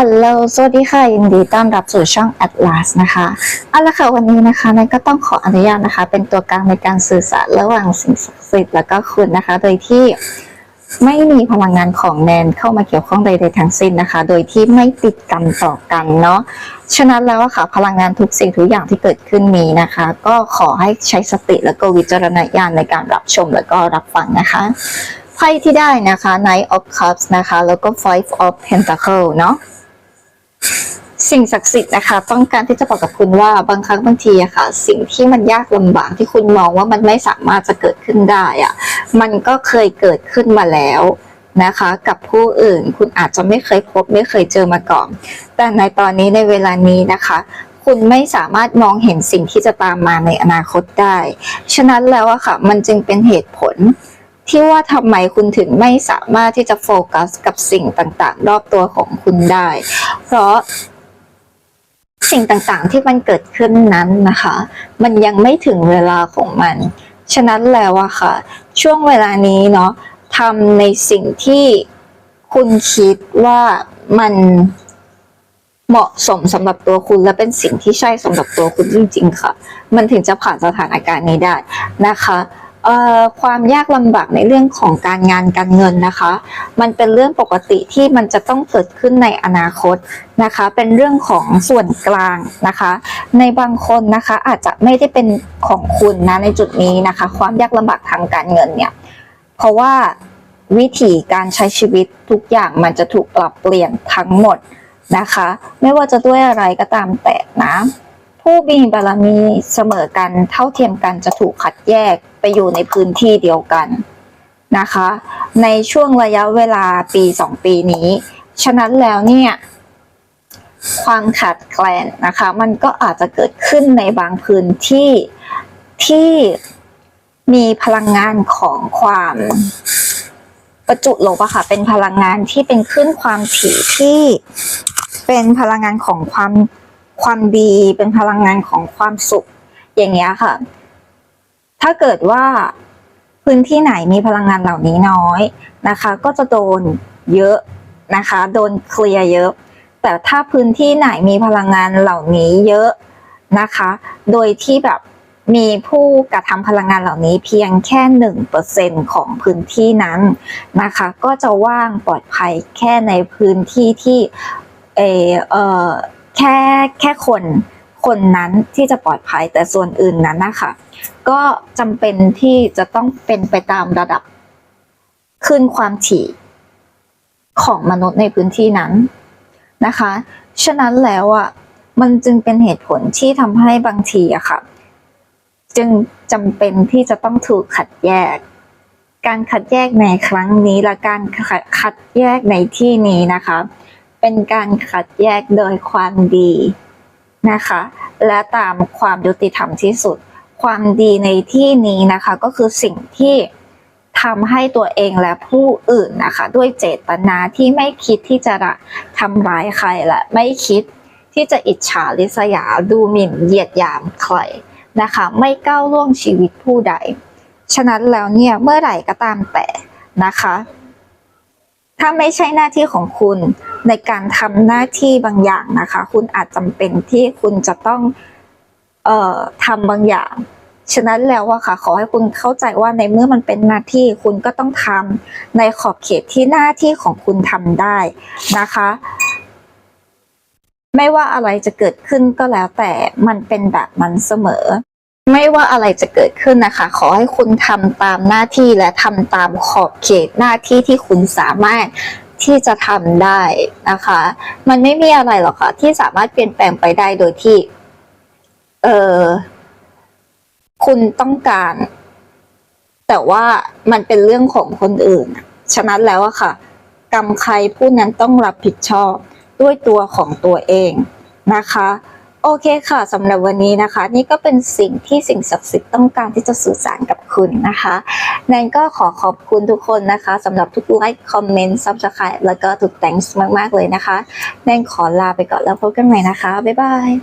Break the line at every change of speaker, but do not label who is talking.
อัลโลสวัสดีค่ะ ยินดีต้อนรับสู่ช่อง Atlas นะคะเอาละค่ะวันนี้นะคะนายก็ต้องขออนุญาตนะคะ เป็นตัวกลางในการสื่อสารระหว่างสิ่งศักดิ์สิทธิ์แล้วก็คุณนะคะ โดยที่ไม่มีพลังงานของแนนเข้ามาเกี่ยวข้องใดๆทั้งสิ้นนะคะ โดยที่ไม่ติดกันต่อกันเนาะ ฉะนั้นแล้วอะค่ะ พลังงานทุกสิ่งทุกอย่างที่เกิดขึ้นนี้นะคะ ก็ขอให้ใช้สติแล้วก็วิจารณญาณในการรับชมแล้วก็รับฟังนะคะไพ่ที่ได้นะคะ Knight of Cups นะคะ แล้วก็ Five of Pentacle เนาะ สิ่งศักดิ์สิทธิ์นะคะ ต้องการที่จะบอกกับคุณว่าบางครั้งบางทีอะค่ะ สิ่งที่มันยากลำบากที่คุณมองว่ามันไม่สามารถจะเกิดขึ้นได้อะมันก็เคยเกิดขึ้นมาแล้วนะคะ กับผู้อื่นคุณอาจจะไม่เคยพบไม่เคยเจอมาก่อน แต่ในตอนนี้ในเวลานี้นะคะ คุณไม่สามารถมองเห็นสิ่งที่จะตามมาในอนาคตได้ ฉะนั้นแล้วอะค่ะ มันจึงเป็นเหตุผลที่ว่าทำไมคุณถึงไม่สามารถที่จะโฟกัสกับสิ่งต่างๆ รอบตัวของคุณได้ เพราะ สิ่งต่างๆ ที่มันเกิดขึ้นนั้นนะคะ มันยังไม่ถึงเวลาของมัน ฉะนั้นแล้วอะค่ะ ช่วงเวลานี้เนาะทำในสิ่งที่คุณคิดว่ามันเหมาะสมสำหรับตัวคุณและเป็นสิ่งที่ใช่สำหรับตัวคุณจริงๆค่ะ มันถึงจะผ่านสถานการณ์นี้ได้นะคะ ความยากลำบากในเรื่องของการงานการเงินนะคะ มันเป็นเรื่องปกติที่มันจะต้องเกิดขึ้นในอนาคตนะคะ เป็นเรื่องของส่วนกลางนะคะ ในบางคนนะคะอาจจะไม่ได้เป็นของคุณนะในจุดนี้นะคะ ความยากลำบากทางการเงินเนี่ยเพราะว่าวิธีการใช้ชีวิตทุกอย่างมันจะถูกปรับเปลี่ยนทั้งหมดนะคะ ไม่ว่าจะด้วยอะไรก็ตามแต่นะ ผู้มีบารมีเสมอกันเท่าเทียมกันจะถูกขัดแยกไปอยู่ในพื้นที่เดียวกันนะคะ ในช่วงระยะเวลาปีสองปีนี้ ฉะนั้นแล้วเนี่ยความขาดแคลนนะคะ มันก็อาจจะเกิดขึ้นในบางพื้นที่ที่มีพลังงานของความประจุลบอะค่ะ เป็นพลังงานที่เป็นขึ้นความถี่ที่เป็นพลังงานของความ ความดีเป็นพลังงานของความสุข อย่างเงี้ยค่ะ ถ้าเกิดว่าพื้นที่ไหนมีพลังงานเหล่านี้น้อยนะคะ ก็จะโดนเยอะนะคะ โดนเคลียร์เยอะ แต่ถ้าพื้นที่ไหนมีพลังงานเหล่านี้เยอะนะคะ โดยที่แบบมีผู้กระทำพลังงานเหล่านี้เพียงแค่หนึ่งเปอร์เซ็นของพื้นที่นั้นนะคะ ก็จะว่างปลอดภัยแค่ในพื้นที่ที่เออเออ แค่แค่คนคนนั้นที่จะปลอดภัยแต่ส่วนอื่นนั้นนะคะก็จำเป็นที่จะต้องเป็นไปตามระดับขึ้นความถี่ของมนุษย์ในพื้นที่นั้นนะคะ ฉะนั้นแล้วอะมันจึงเป็นเหตุผลที่ทำให้บางทีอะค่ะ จึงจำเป็นที่จะต้องถูกขัดแยก การขัดแยกในครั้งนี้และการขัดขัดแยกในที่นี้นะคะ เป็นการขัดแยกโดยความดีนะคะ และตามความยุติธรรมที่สุด ความดีในที่นี้นะคะก็คือสิ่งที่ทำให้ตัวเองและผู้อื่นนะคะ ด้วยเจตนาที่ไม่คิดที่จะทำร้ายใครและไม่คิดที่จะอิจฉาริษยาดูหมิ่นเหยียดหยามใครนะคะ ไม่ก้าวล่วงชีวิตผู้ใด ฉะนั้นแล้วเนี่ยเมื่อไหร่ก็ตามแต่นะคะ ถ้าไม่ใช่หน้าที่ของคุณ ในการทำหน้าที่บางอย่างนะคะ คุณอาจจำเป็นที่คุณจะต้องเอ่อทำบางอย่าง ฉะนั้นแล้วอะค่ะ ขอให้คุณเข้าใจว่าในเมื่อมันเป็นหน้าที่คุณก็ต้องทำในขอบเขตที่หน้าที่ของคุณทำได้นะคะ ไม่ว่าอะไรจะเกิดขึ้นก็แล้วแต่มันเป็นแบบนั้นเสมอไม่ว่าอะไรจะเกิดขึ้นนะคะ ขอให้คุณทำตามหน้าที่และทำตามขอบเขตหน้าที่ที่คุณสามารถ ที่จะทำได้นะคะ มันไม่มีอะไรหรอกค่ะ ที่สามารถเปลี่ยนแปลงไปได้โดยที่ เออคุณต้องการ แต่ว่ามันเป็นเรื่องของคนอื่น ฉะนั้นแล้วอะค่ะกรรมใครผู้นั้นต้องรับผิดชอบด้วยตัวของตัวเองนะคะ โอเคค่ะสำหรับวันนี้นะคะ นี่ก็เป็นสิ่งที่สิ่งศักดิ์สิทธิ์ต้องการที่จะสื่อสารกับคุณนะคะแนนก็ขอขอบคุณทุกคนนะคะสำหรับทุกไลค์คอมเมนต์ซับสไครต์แล้วก็ทุกแตงส์มาก ๆ เลยนะคะแนนขอลาไปก่อนแล้วพบกันใหม่นะคะ บ๊ายบาย